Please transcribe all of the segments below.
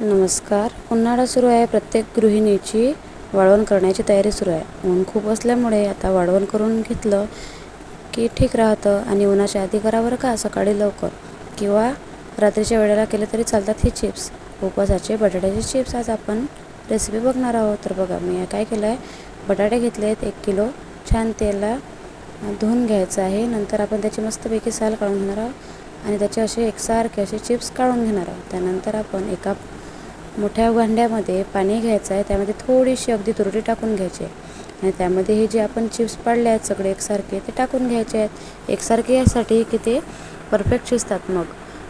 नमस्कार. उन्हाळा सुरू आहे. प्रत्येक गृहिणीची वाळवण करण्याची तयारी सुरू आहे. ऊन खूप असल्यामुळे आता वाळवण करून घेतलं की ठीक राहतं आणि उन्हाच्या आधी करा बरं का? सकाळी लवकर. किंवा रात्रीच्या वेळेला केले तरी चालतात हे चिप्स. उपवासाचे बटाट्याचे चिप्स आज आपण रेसिपी बघणार आहोत. तर बघा मी काय केलं आहे बटाटे घेतले आहेत एक किलो छान तेला धुवून घ्यायचं आहे. नंतर आपण त्याची मस्तपैकी साल काढून घेणार आहोत. आणि त्याचे असे एकसारखे असे चिप्स काढून घेणार आहोत. त्यानंतर आपण एका मोठ्या भांड्यामध्ये पाणी घ्यायचं आहे त्यामध्ये थोडीशी अगदी तुरटी टाकून घ्यायची आहे. आणि त्यामध्ये हे जे आपण चिप्स पाडले आहेत सगळे एकसारखे ते टाकून घ्यायचे आहेत. एकसारखे यासाठी की ते परफेक्ट शिजतात मग.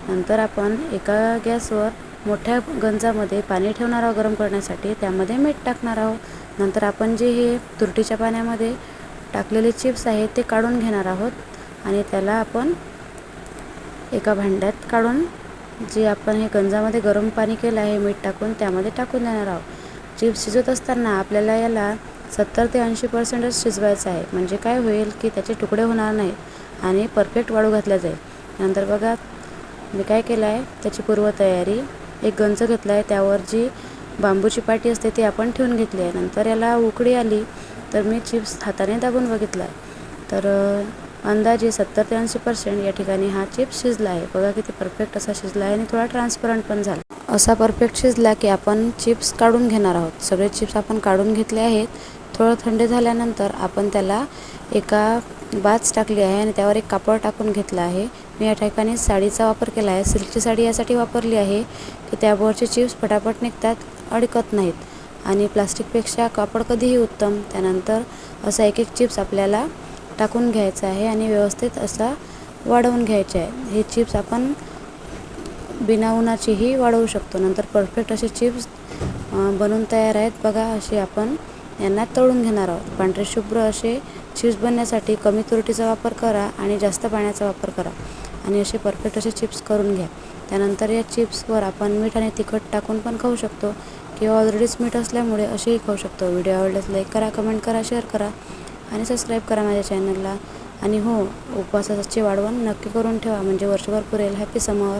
नंतर आपण एका गॅसवर मोठ्या गंजामध्ये पाणी ठेवणार आहोत गरम करण्यासाठी त्यामध्ये मीठ टाकणार आहोत. नंतर आपण जे हे तुरटीच्या पाण्यामध्ये टाकलेले चिप्स आहेत ते काढून घेणार आहोत. आणि त्याला आपण एका भांड्यात काढून जे आपण हे गंजामध्ये गरम पाणी केलं आहे मीठ टाकून त्यामध्ये टाकून देणार आहोत. चिप्स शिजवत असताना आपल्याला याला सत्तर ते ऐंशी पर्सेंटच शिजवायचं आहे. म्हणजे काय होईल की त्याचे तुकडे होणार नाही आणि परफेक्ट वाळू घातला जाईल. नंतर बघा मी काय केलं आहे त्याची पूर्वतयारी एक गंज घेतला आहे त्यावर जी बांबूची पाटी असते ती आपण ठेवून घेतली आहे. नंतर याला उकळी आली तर मी चिप्स हाताने दाबून बघितला आहे. तर अंदाजे सत्तर ते ऐंशी पर्सेंट या ठिकाणी हा चिप्स शिजला आहे. बघा किती परफेक्ट असा शिजला आहे आणि थोडा ट्रान्सपरंट पण झाला. असा परफेक्ट शिजला की आपण चिप्स काढून घेणार आहोत. सगळे चिप्स आपण काढून घेतले आहेत. थोडं थंड झाल्यानंतर आपण त्याला एका बाच टाकली आहे आणि त्यावर एक कापड टाकून घेतलं आहे. मी या ठिकाणी साडीचा वापर केला आहे. सिल्कची साडी यासाठी वापरली आहे की त्यावरचे चिप्स फटाफट निघतात अडकत नाहीत. आणि प्लास्टिकपेक्षा कापड कधीही उत्तम. त्यानंतर असा एक एक चिप्स आपल्याला टाकून घ्यायचं आहे आणि व्यवस्थित असा वाढवून घ्यायचे आहे. हे चिप्स आपण बिना उन्हाचीही वाढवू शकतो. नंतर परफेक्ट असे चिप्स बनवून तयार आहेत. बघा असे आपण यांना तळून घेणार आहोत. पांढरे शुभ्र असे चिप्स बनण्यासाठी कमी तुरटीचा वापर करा आणि जास्त पाण्याचा वापर करा आणि असे परफेक्ट असे चिप्स करून घ्या. त्यानंतर या चिप्सवर आपण मीठ आणि तिखट टाकून पण खाऊ शकतो किंवा ऑलरेडीच मीठ असल्यामुळे असेही खाऊ शकतो. व्हिडिओ आवडल्यास लाईक करा कमेंट करा शेअर करा. आणि सबस्क्राईब करा माझ्या चॅनलला आणि हो उपवासाचे वाढवण नक्की करून ठेवा. म्हणजे वर्षभर पुरेल. हॅपी समर